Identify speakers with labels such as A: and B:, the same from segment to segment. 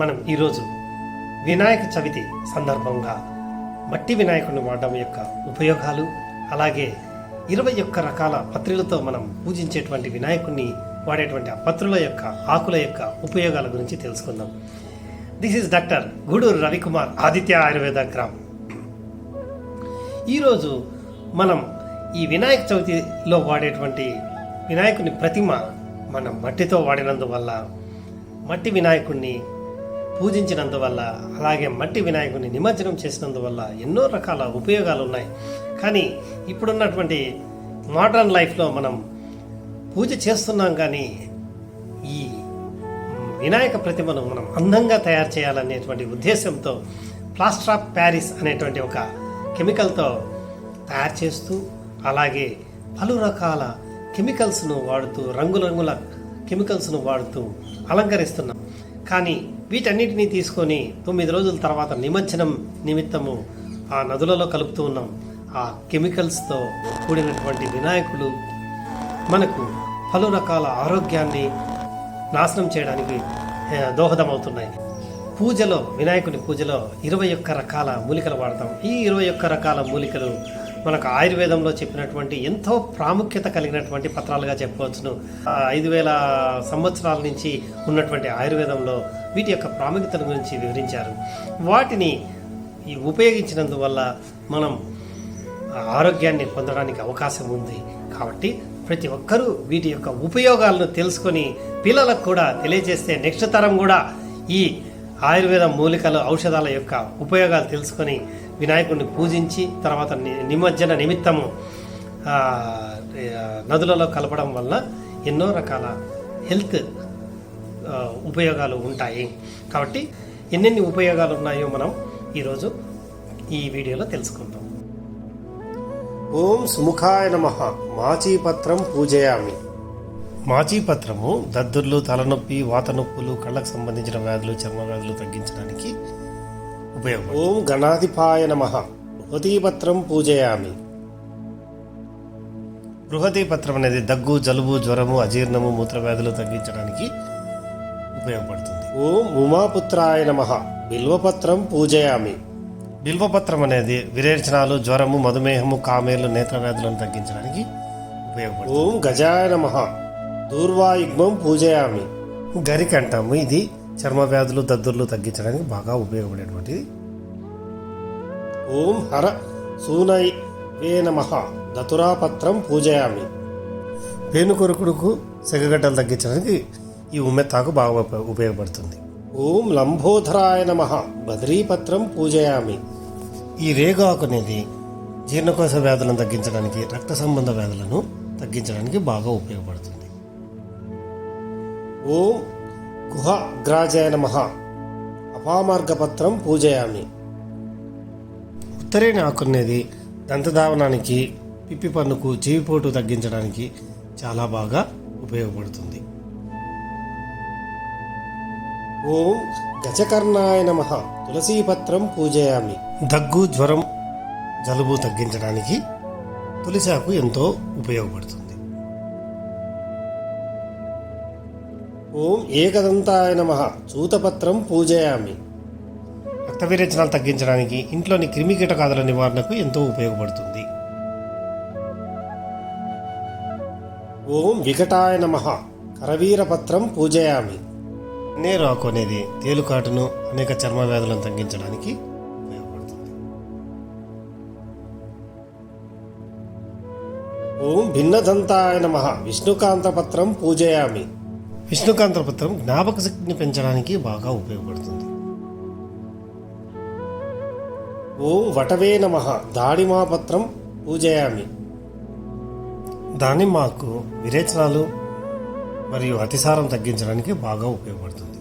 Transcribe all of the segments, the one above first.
A: మనం ఈరోజు వినాయక చవితి సందర్భంగా మట్టి వినాయకుడిని వాడడం యొక్క ఉపయోగాలు అలాగే ఇరవై ఒక్క రకాల పత్రులతో మనం పూజించేటువంటి వినాయకుడిని వాడేటువంటి ఆ పత్రుల యొక్క ఆకుల యొక్క ఉపయోగాల గురించి తెలుసుకుందాం. This is doctor Guduru Ravikumar Aditya Ayurveda Gram. ఈరోజు మనం ఈ వినాయక చవితిలో వాడేటువంటి వినాయకుని ప్రతిమ మనం మట్టితో వాడినందువల్ల మట్టి వినాయకుడిని పూజించినందువల్ల అలాగే మట్టి వినాయకుడిని నిమజ్జనం చేసినందువల్ల ఎన్నో రకాల ఉపయోగాలు ఉన్నాయి కానీ ఇప్పుడున్నటువంటి మోడర్న్ లైఫ్లో మనం పూజ చేస్తున్నాం కానీ ఈ వినాయక ప్రతిమను మనం అందంగా తయారు చేయాలనేటువంటి ఉద్దేశంతో ప్లాస్టర్ ఆఫ్ ప్యారిస్ అనేటువంటి ఒక కెమికల్తో తయారు చేస్తూ అలాగే పలు రకాల కెమికల్స్ను వాడుతూ రంగురంగుల కెమికల్స్ను వాడుతూ అలంకరిస్తున్నాం. కానీ వీటన్నిటినీ తీసుకొని తొమ్మిది రోజుల తర్వాత నిమజ్జనం నిమిత్తము ఆ నదులలో కలుపుతూ ఉన్నాం. ఆ కెమికల్స్తో కూడినటువంటి వినాయకులు మనకు పలు రకాల ఆరోగ్యాన్ని నాశనం చేయడానికి దోహదమవుతున్నాయి. పూజలో వినాయకుని పూజలో ఇరవై ఒక్క రకాల మూలికలు వాడతాం. ఈ ఇరవై ఒక్క రకాల మూలికలు మనకు ఆయుర్వేదంలో చెప్పినటువంటి ఎంతో ప్రాముఖ్యత కలిగినటువంటి పత్రాలుగా చెప్పుకోవచ్చును. ఐదు వేల సంవత్సరాల నుంచి ఉన్నటువంటి ఆయుర్వేదంలో వీటి యొక్క ప్రాముఖ్యతను గురించి వివరించారు. వాటిని ఈ ఉపయోగించినందువల్ల మనం ఆరోగ్యాన్ని పొందడానికి అవకాశం ఉంది కాబట్టి ప్రతి ఒక్కరూ వీటి యొక్క ఉపయోగాలను తెలుసుకొని పిల్లలకు కూడా తెలియజేస్తే నెక్స్ట్ తరం కూడా ఈ ఆయుర్వేద మూలికలు ఔషధాల యొక్క ఉపయోగాలు తెలుసుకొని వినాయకుడిని పూజించి తర్వాత నిమజ్జన నిమిత్తము నదులలో కలపడం వల్ల ఎన్నో రకాల హెల్త్ ఉపయోగాలు ఉంటాయి. కాబట్టి ఎన్నెన్ని ఉపయోగాలు ఉన్నాయో మనం ఈరోజు ఈ వీడియోలో తెలుసుకుందాం. ఓం సుముఖాయ నమ. మాచీపత్రం పూజయామి. మాచీపత్రము దద్దుర్లు తలనొప్పి వాత నొప్పులు కళ్ళకు సంబంధించిన వ్యాధులు చర్మ వ్యాధులు తగ్గించడానికి ఉపయోగం ఓం గణాధిపాయ నమ. బృహదీపత్రం పూజయామి. బృహదీపత్రం అనేది దగ్గు జలుబు జ్వరము అజీర్ణము మూత్ర వ్యాధులు తగ్గించడానికి ఉపయోగపడుతుంది. ఓం ఉమాపుత్రాయ నమ. బిల్వపత్రం పూజయామి. బిల్వపత్రం అనేది విరేచనాలు జ్వరము మధుమేహము కామేలు నేత్ర వ్యాధులను తగ్గించడానికి ఉపయోగపడుతుంది. ఓం గజాయ నమ. దూర్వాయుగ్మం పూజయామి. గరిక అంటాము ఇది చర్మ వ్యాధులు దద్దుర్లు తగ్గించడానికి బాగా ఉపయోగపడేటువంటిది ఓం హర సూనై వే నమ. దతురాపత్రం పూజయామి. పేనుకొరుకుడుకు సెగగడ్డలు తగ్గించడానికి ఈ ఉమ్మెత్తాకు బాగా ఉప- ఉపయోగపడుతుంది. ఓం లంబోధరాయ నమ. బద్రీపత్రం పూజయామి. ఈ రేగాకు అనేది జీర్ణకోశ వ్యాధులను తగ్గించడానికి రక్త సంబంధ వ్యాధులను తగ్గించడానికి బాగా ఉపయోగపడుతుంది. ఓం గుహ అగ్రాజయ నమ. అపామార్గపత్రం పూజయామి. ఉత్తరే ఆకు అనేది దంతధావనానికి పిప్పి పన్నుకు జీవిపోటు తగ్గించడానికి చాలా బాగా ఉపయోగపడుతుంది. ఓం గజకర్ణాయ నమ. తులసీపత్రం పూజయామి. దగ్గు జ్వరం జలుబు తగ్గించడానికి తులసాకు ఎంతో ఉపయోగపడుతుంది. ఓం ఏకదంతాయ నమ. చూతపత్రం పూజయామి. రక్త విరేచనాలు తగ్గించడానికి ఇంట్లోని క్రిమి కీటకాదుల నివారణకు ఎంతో ఉపయోగపడుతుంది. ఓం వికటాయ నమ. కరవీరపత్రం పూజయామి. నేరాకు అనేది తేలుకాటును అనేక చర్మ వ్యాధులను తగ్గించడానికి ఉపయోగపడుతుంది. ఓం భిన్నదంతాయ నమ. విష్ణుకాంతపత్రం పూజయామి. విష్ణుకాంతపత్రం జ్ఞాపక శక్తిని పెంచడానికి బాగా ఉపయోగపడుతుంది. ఓం వటవే నమ. దాడిమాపత్రం పూజయామి. దానిమ్మాకు విరేచనాలు మరియు అతిసారం తగ్గించడానికి బాగా ఉపయోగపడుతుంది.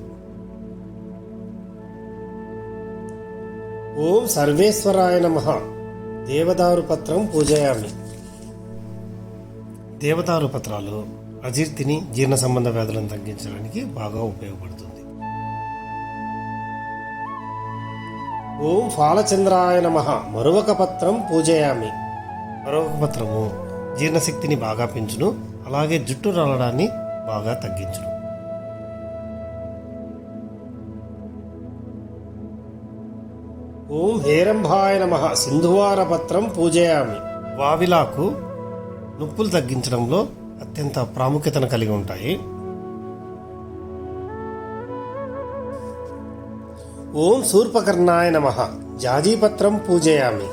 A: ఓం సర్వేశ్వరాయ నమ. దేవదారు పత్రం పూజయామి. దేవదారు పత్రాలు అజీర్తిని జీర్ణ సంబంధ వ్యాధులను తగ్గించడానికి బాగా ఉపయోగపడుతుంది. ఓం ఫాలచంద్రాయ నమ. మరొక పత్రం పూజయామి. మరొక పత్రము జీర్ణశక్తిని బాగా పెంచును అలాగే జుట్టు రాలడాన్ని బాగా తగ్గించును. ఓం హేరంభాయ నమ. సింధువార పత్రం పూజయామి. వావిలాకు నొప్పులు తగ్గించడంలో అత్యంత ప్రాముఖ్యతను కలిగి ఉంటాయి. ఓం సూర్పకర్ణాయ నమ. జాజీపత్రం పూజయామి.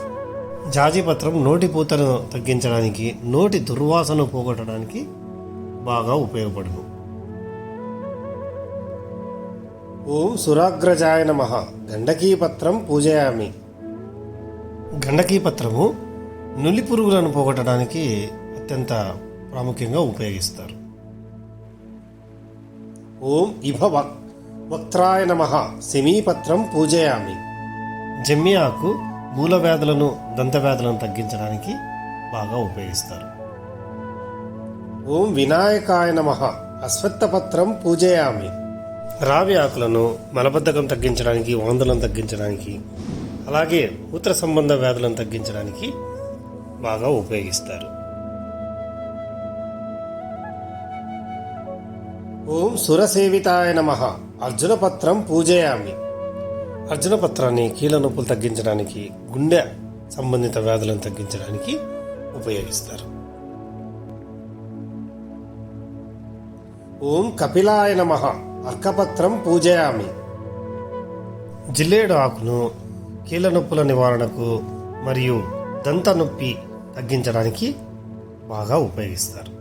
A: జాజీపత్రం నోటి పూతను తగ్గించడానికి నోటి దుర్వాసన పోగొట్టడానికి బాగా ఉపయోగపడును. ఓం సురాగ్రజాయ నమ. గండకీపత్రం పూజయామి. గండకీపత్రము నులి పురుగులను పోగొట్టడానికి అత్యంత ప్రాముఖ్యంగా ఉపయోగిస్తారు. ఓం ఇభ వక్త్రాయ నమ. శమీపత్రం పూజయామి. జమ్మి ఆకు మూల వ్యాధులను దంతవ్యాధులను తగ్గించడానికి బాగా ఉపయోగిస్తారు. ఓం వినాయకాయ నమ. అశ్వత్థపత్రం పూజయామి. రావి ఆకులను మలబద్ధకం తగ్గించడానికి వాంతులను తగ్గించడానికి అలాగే మూత్ర సంబంధ వ్యాధులను తగ్గించడానికి బాగా ఉపయోగిస్తారు. ఓం సురసేవితాయ నమ. అర్జునపత్రం పూజయామి. అర్జునపత్రాన్ని కీళ్ళ నొప్పులు తగ్గించడానికి గుండె సంబంధిత వ్యాధులను తగ్గించడానికి ఉపయోగిస్తారు. ఓం కపిలాయ నమ. అర్కపత్రం పూజయామి. జిల్లేడు ఆకును కీళ్ళ నొప్పుల నివారణకు మరియు దంత నొప్పి తగ్గించడానికి బాగా ఉపయోగిస్తారు.